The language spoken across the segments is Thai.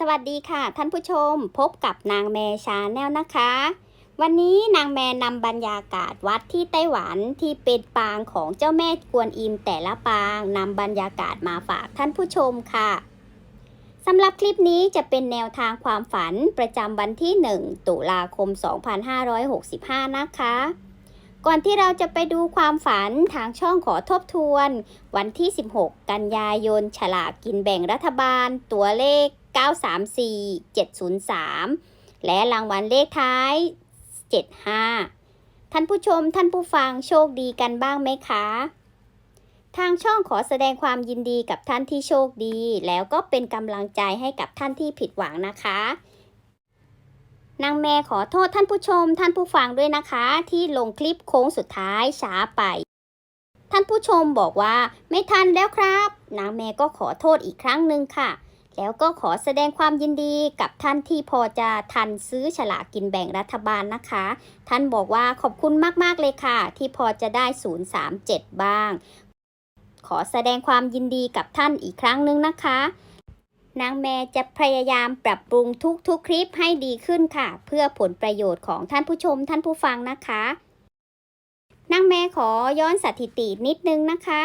สวัสดีค่ะ ท่านผู้ชมพบกับนางแมชาแนลนะคะ วันนี้นางแมนำบรรยากาศวัดที่ไต้หวันที่เป็นปางของเจ้าแม่กวนอิมแต่ละปางนำบรรยากาศมาฝากท่านผู้ชมค่ะสำหรับคลิปนี้จะเป็นแนวทางความฝันประจำวันที่ 1 ตุลาคม 2565 นะคะ ก่อนที่เราจะไปดูความฝันทางช่องขอทบทวน วันที่ 16 กันยายน ฉลากกินแบ่งรัฐบาล ตัวเลข 934 703 และรางวัลเลขท้าย 75 ท่านผู้ชมท่านผู้ฟังโชคดีกันบ้างไหมคะ ทางช่องขอแสดงความยินดีกับท่านที่โชคดี แล้วก็เป็นกำลังใจให้กับท่านที่ผิดหวังนะคะนางแม่ขอโทษท่านผู้ชม ท่านผู้ฟังด้วยนะคะ ที่ลงคลิปโค้งสุดท้ายช้าไป ท่านผู้ชมบอกว่าไม่ทันแล้วครับ นางแม่ก็ขอโทษอีกครั้งหนึ่งค่ะ แล้วก็ขอแสดงความยินดีกับท่านที่พอจะทันซื้อฉลากกินแบ่งรัฐบาลนะคะ ท่านบอกว่าขอบคุณมากๆเลยค่ะ ที่พอจะได้ 037 บ้าง ขอแสดงความยินดีกับท่านอีกครั้งหนึ่งนะคะนางแม่จะพยายามปรับปรุงทุกๆ คลิปให้ดีขึ้นค่ะ เพื่อผลประโยชน์ของท่านผู้ชมท่านผู้ฟังนะคะนางแม่ขอย้อนสถิตินิดนึงนะคะ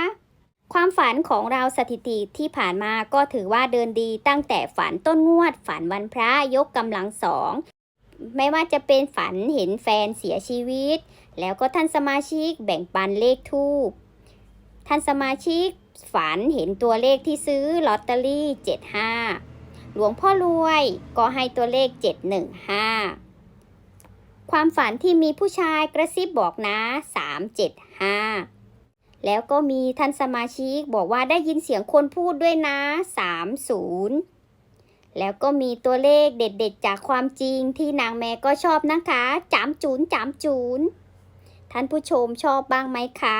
ความฝันของเราสถิติที่ผ่านมาก็ถือว่าเดินดีตั้งแต่ฝันต้นงวด ฝันวันพระยกกำลังสองไม่ว่าจะเป็นฝันเห็นแฟนเสียชีวิต แล้วก็ท่านสมาชิกแบ่งปันเลขทูปท่านสมาชิกฝันเห็นตัวเลขที่ซื้อลอตเตอรี่ 75 หลวงพ่อรวยก็ให้ตัวเลข 715 ความฝันที่มีผู้ชายกระซิบบอกนะ 375 แล้วก็มีท่านสมาชิกบอกว่าได้ยินเสียงคนพูดด้วยนะ 30 แล้วก็มีตัวเลขเด็ดๆ จากความจริงที่นางแม่ก็ชอบนะคะจามจูนจามจูน ท่านผู้ชมชอบบ้างไหมคะ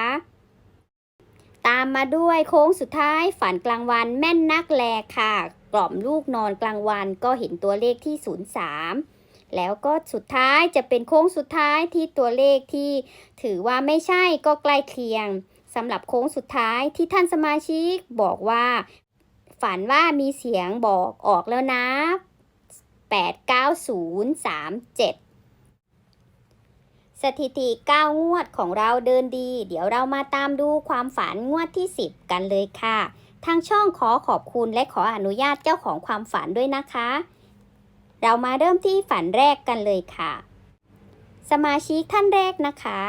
ตามมาด้วยโค้งสุดท้ายฝันกลางวันแม่นนักแลค่ะ กล่อมลูกนอนกลางวันก็เห็นตัวเลขที่ 03แล้วก็สุดท้ายจะเป็นโค้งสุดท้ายที่ตัวเลขที่ถือว่าไม่ใช่ก็ใกล้เคียง สำหรับโค้งสุดท้ายที่ท่านสมาชิกบอกว่า ฝันว่ามีเสียงบอกออกแล้วนะ 89037สถิติ 9 งวดของเราเดินดี เดี๋ยวเรามาตามดูความฝันงวดที่ 10 กันเลยค่ะ ทางช่องขอขอบคุณและขออนุญาตเจ้าของความฝันด้วยนะคะ เรามาเริ่มที่ฝันแรกกันเลยค่ะ สมาชิกท่านแรกนะคะ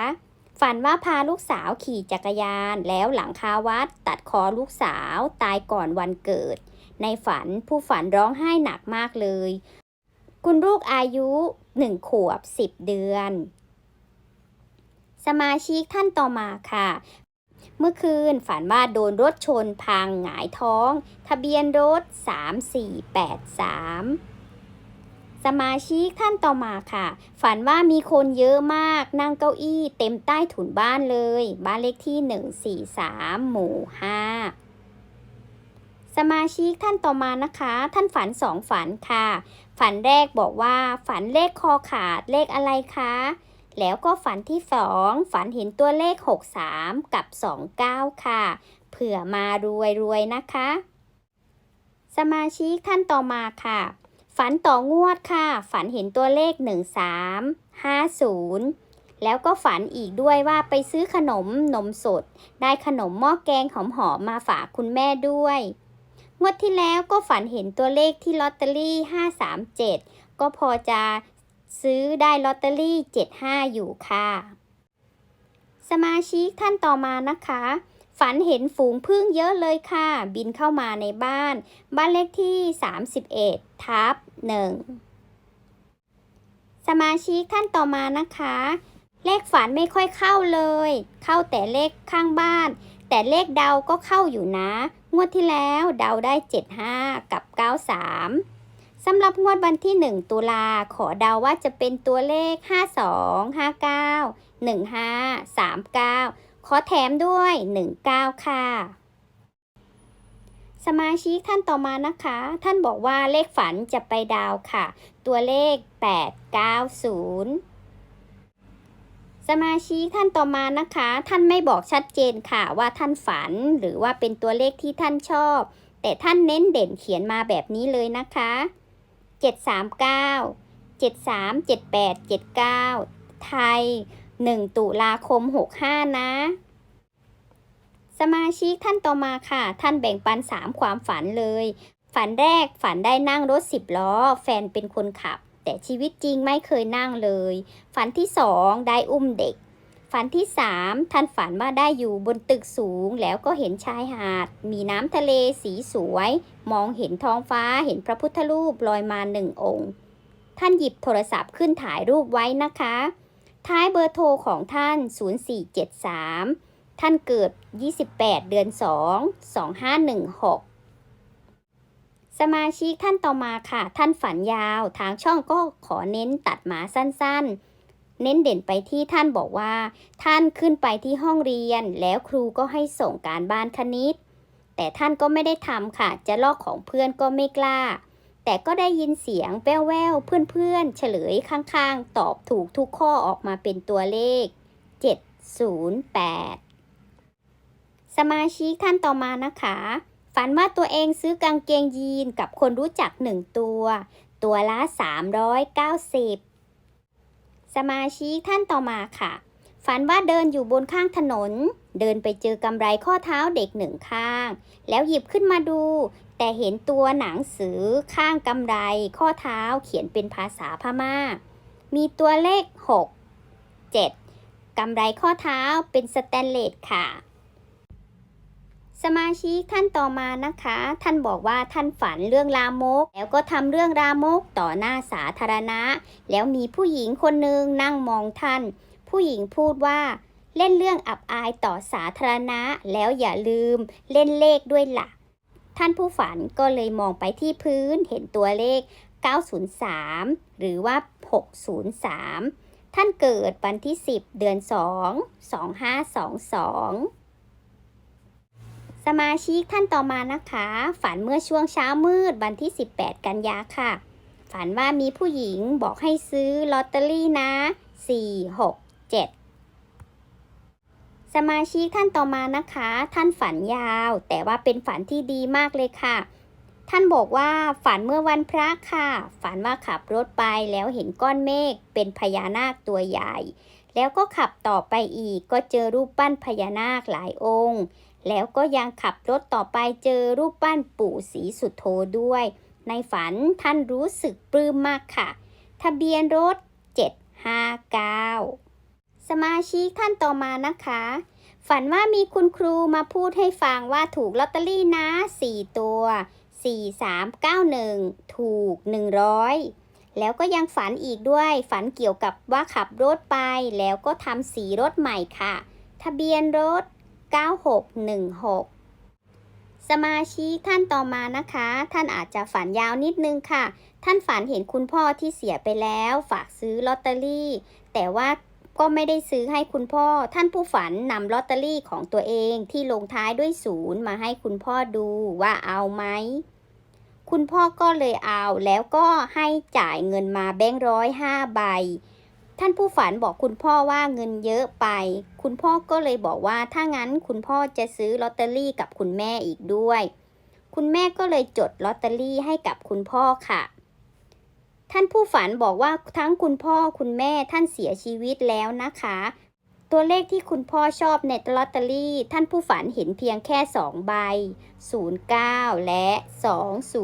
ฝันว่าพาลูกสาวขี่จักรยานแล้วหลังคาวัดตัดคอลูกสาวตายก่อนวันเกิด ในฝันผู้ฝันร้องไห้หนักมากเลย คุณลูกอายุ1ขวบ10เดือน สมาชิกท่านต่อมาค่ะ เมื่อคืนฝันว่าโดนรถชนพังหงายท้อง ทะเบียนรถ 3483 สมาชิกท่านต่อมาค่ะ ฝันว่ามีคนเยอะมาก นั่งเก้าอี้เต็มใต้ถุนบ้านเลย บ้านเลขที่ 143 หมู่ 5สมาชิกท่านต่อมานะคะ ท่านฝันสองฝันค่ะ ฝันแรกบอกว่า ฝันเลขคอขาดเลขอะไรคะ แล้วก็ฝันที่สองฝันเห็นตัวเลข 63 กับ 29 ค่ะ เผื่อมารวยรวยๆนะคะ สมาชิกท่านต่อมาค่ะ ฝันต่องวดค่ะ ฝันเห็นตัวเลข 13 50แล้วก็ฝันอีกด้วยว่าไปซื้อขนมนมสด ได้ขนมหม้อแกงหอมๆมาฝากคุณแม่ด้วย งวดที่แล้วก็ฝันเห็นตัวเลขที่ลอตเตอรี่ 537 ก็พอจะซื้อได้ลอตเตอรี่ 75 อยู่ค่ะ สมาชิกท่านต่อมานะคะ ฝันเห็นฝูงพึ่งเยอะเลยค่ะ บินเข้ามาในบ้าน บ้านเลขที่ 31 ทับ 1 สมาชิกท่านต่อมานะคะ เลขฝันไม่ค่อยเข้าเลย เข้าแต่เลขข้างบ้าน แต่เลขเดาก็เข้าอยู่นะ งวดที่แล้วเดาได้ 75 กับ 93สำหรับงวดวันที่ 1 ตุลาขอเดาว่าจะเป็นตัวเลข 52 59 15 39 อแถมด้วย 19 ค่ะ สมาชิกท่านต่อมานะคะ ท่านบอกว่าเลขฝันจะไปดาวค่ะ ตัวเลข 890สมาชิกท่านต่อมานะคะ ท่านไม่บอกชัดเจนค่ะว่าท่านฝันหรือว่าเป็นตัวเลขที่ท่านชอบ แต่ท่านเน้นเด่นเขียนมาแบบนี้เลยนะคะ 739 73 78 79 ไทย 1 ตุลาคม 65 นะ สมาชิกท่านต่อมาค่ะ ท่านแบ่งปัน 3 ความฝันเลย ฝันแรกฝันได้นั่งรถ 10 ล้อ แฟนเป็นคนขับ แต่ชีวิตจริงไม่เคยนั่งเลย ฝันที่ 2 ได้อุ้มเด็ก ฝันที่ 3 ท่านฝันว่าได้อยู่บนตึกสูง แล้วก็เห็นชายหาด มีน้ำทะเลสีสวย มองเห็นท้องฟ้าเห็นพระพุทธรูปลอยมาหนึ่งองค์ท่านหยิบโทรศัพท์ขึ้นถ่ายรูปไว้นะคะ ท้ายเบอร์โทรของท่าน 0473 ท่านเกิด 28 เดือน 2 2516 สมาชิกท่านต่อมาค่ะ ท่านฝันยาว ทางช่องก็ขอเน้นตัดหมาสั้นๆ เน้นเด่นไปที่ท่านบอกว่า ท่านขึ้นไปที่ห้องเรียน แล้วครูก็ให้ส่งการบ้านคณิต แต่ท่านก็ไม่ได้ทำค่ะ จะลอกของเพื่อนก็ไม่กล้า แต่ก็ได้ยินเสียงแว่วๆเพื่อนๆ เฉลยข้างๆ ตอบถูกทุกข้อออกมาเป็นตัวเลข 708 สมาชิกท่านต่อมานะคะ ฝันว่าตัวเองซื้อกางเกงยีนกับคนรู้จักหนึ่งตัว ตัวละ 390 สมาชิกท่านต่อมาค่ะ ฝันว่าเดินอยู่บนข้างถนนเดินไปเจอกำไรข้อเท้าเด็กหนึ่งข้าง แล้วหยิบขึ้นมาดู แต่เห็นตัวหนังสือข้างกำไรข้อเท้าเขียนเป็นภาษาพม่า มีตัวเลข 6 7กำไรข้อเท้าเป็นสแตนเลสค่ะ สมาชิกท่านต่อมานะคะ ท่านบอกว่าท่านฝันเรื่องลามก แล้วก็ทำเรื่องลามกต่อหน้าสาธารณะ แล้วมีผู้หญิงคนหนึ่งนั่งมองท่าน ผู้หญิงพูดว่าเล่นเรื่องอับอายต่อสาธารณะ แล้วอย่าลืมเล่นเลขด้วยล่ะ ท่านผู้ฝันก็เลยมองไปที่พื้นเห็นตัวเลข 903 หรือว่า 603 ท่านเกิดวันที่ 10 เดือน 2 2522สมาชิกท่านต่อมานะคะ ฝันเมื่อช่วงเช้ามืดวันที่ 18 กันยาค่ะ ฝันว่ามีผู้หญิงบอกให้ซื้อลอตเตอรี่นะ 4 6 7 สมาชิกท่านต่อมานะคะ ท่านฝันยาว แต่ว่าเป็นฝันที่ดีมากเลยค่ะ ท่านบอกว่าฝันเมื่อวันพระค่ะ ฝันว่าขับรถไปแล้วเห็นก้อนเมฆเป็นพญานาคตัวใหญ่ แล้วก็ขับต่อไปอีกก็เจอรูปปั้นพญานาคหลายองค์ แล้วก็ยังขับรถต่อไปเจอรูปปั้นปู่ศรีสุโธด้วย ในฝันท่านรู้สึกปลื้มมากค่ะ ทะเบียนรถ 759 สมาชิกท่านต่อมานะคะ ฝันว่ามีคุณครูมาพูดให้ฟังว่าถูกลอตเตอรี่นะ 4 ตัว 4391 ถูก 100 แล้วก็ยังฝันอีกด้วย ฝันเกี่ยวกับว่าขับรถไป แล้วก็ทำสีรถใหม่ค่ะ ทะเบียนรถ 9616สมาชิกท่านต่อมานะคะ ท่านอาจจะฝันยาวนิดนึงค่ะ ท่านฝันเห็นคุณพ่อที่เสียไปแล้ว ฝากซื้อลอตเตอรี่ แต่ว่า ก็ไม่ได้ซื้อให้คุณพ่อ ท่านผู้ฝันนำลอตเตอรี่ของตัวเองที่ลงท้ายด้วยศูนย์มาให้คุณพ่อดูว่าเอาไหม คุณพ่อก็เลยเอาแล้วก็ให้จ่ายเงินมาแบงค์ร้อยห้าใบ ท่านผู้ฝันบอกคุณพ่อว่าเงินเยอะไป คุณพ่อก็เลยบอกว่าถ้างั้นคุณพ่อจะซื้อลอตเตอรี่กับคุณแม่อีกด้วย คุณแม่ก็เลยจดลอตเตอรี่ให้กับคุณพ่อค่ะ ท่านผู้ฝันบอกว่าทั้งคุณพ่อคุณแม่ท่านเสียชีวิตแล้วนะคะ ตัวเลขที่คุณพ่อชอบในลอตเตอรี่ ท่านผู้ฝันเห็นเพียงแค่ 2 ใบ 09 และ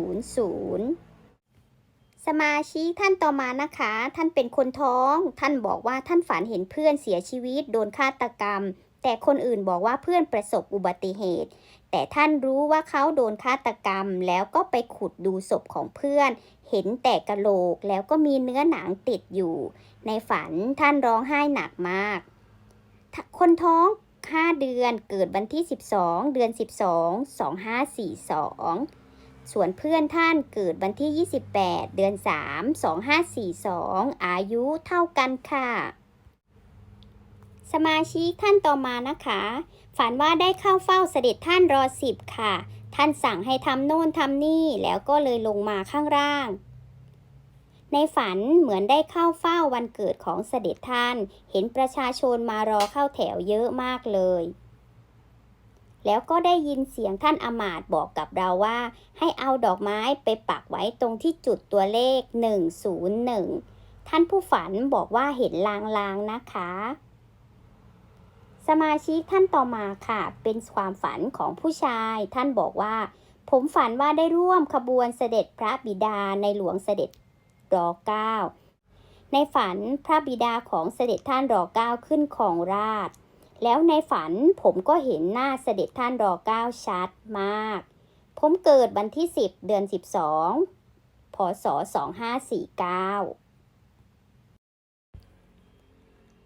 200สมาชิกท่านต่อมานะคะ ท่านเป็นคนท้อง ท่านบอกว่าท่านฝันเห็นเพื่อนเสียชีวิตโดนฆาตกรรม แต่คนอื่นบอกว่าเพื่อนประสบอุบัติเหตุ แต่ท่านรู้ว่าเขาโดนฆาตกรรม แล้วก็ไปขุดดูศพของเพื่อน เห็นแต่กะโหลกแล้วก็มีเนื้อหนังติดอยู่ ในฝันท่านร้องไห้หนักมาก คนท้อง 5 เดือนเกิดวันที่ 12 เดือน 12 2542 ส่วนเพื่อนท่านเกิดวันที่ 28 เดือน 3 2542 อายุเท่ากันค่ะ สมาชิกท่านต่อมานะคะ ฝันว่าได้เข้าเฝ้าเสด็จท่านรอสิบค่ะ ท่านสั่งให้ทำโน่นทำนี่แล้วก็เลยลงมาข้างล่าง ในฝันเหมือนได้เข้าเฝ้าวันเกิดของเสด็จท่าน เห็นประชาชนมารอเข้าแถวเยอะมากเลย แล้วก็ได้ยินเสียงท่านอมาตบอกกับเราว่า ให้เอาดอกไม้ไปปักไว้ตรงที่จุดตัวเลข 101 ท่านผู้ฝันบอกว่าเห็นลางๆนะคะ สมาชิกท่านต่อมาค่ะ เป็นความฝันของผู้ชาย ท่านบอกว่า ผมฝันว่าได้ร่วมขบวนเสด็จพระบิดาในหลวงเสด็จรอเก้าในฝันพระบิดาของเสด็จท่านรอเก้าขึ้นของราช แล้วในฝันผมก็เห็นหน้าเสด็จท่านรอเก้าชัดมาก ผมเกิดวันที่ 10 เดือน 12พศ2549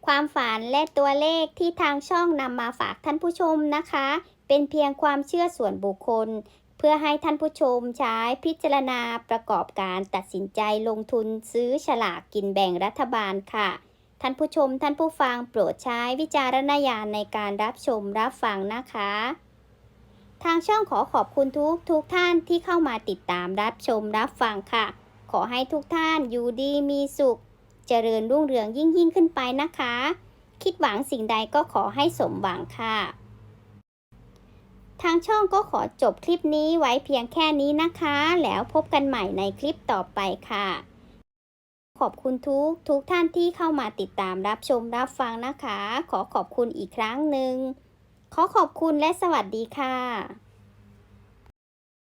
ความฝันและตัวเลขที่ทางช่องนำมาฝากท่านผู้ชมนะคะ เป็นเพียงความเชื่อส่วนบุคคล เพื่อให้ท่านผู้ชมใช้พิจารณาประกอบการตัดสินใจลงทุนซื้อฉลากกินแบ่งรัฐบาลค่ะ ท่านผู้ชมท่านผู้ฟังโปรดใช้วิจารณญาณในการรับชมรับฟังนะคะ ทางช่องขอขอบคุณทุกทุกท่านที่เข้ามาติดตามรับชมรับฟังค่ะ ขอให้ทุกท่านอยู่ดีมีสุข เจริญรุ่งเรืองยิ่งยิ่งขึ้นไปนะคะ คิดหวังสิ่งใดก็ขอให้สมหวังค่ะ ทางช่องก็ขอจบคลิปนี้ไว้เพียงแค่นี้นะคะ แล้วพบกันใหม่ในคลิปต่อไปค่ะ ขอบคุณทุกทุกท่านที่เข้ามาติดตามรับชมรับฟังนะคะ ขอขอบคุณอีกครั้งหนึ่งขอขอบคุณและสวัสดีค่ะ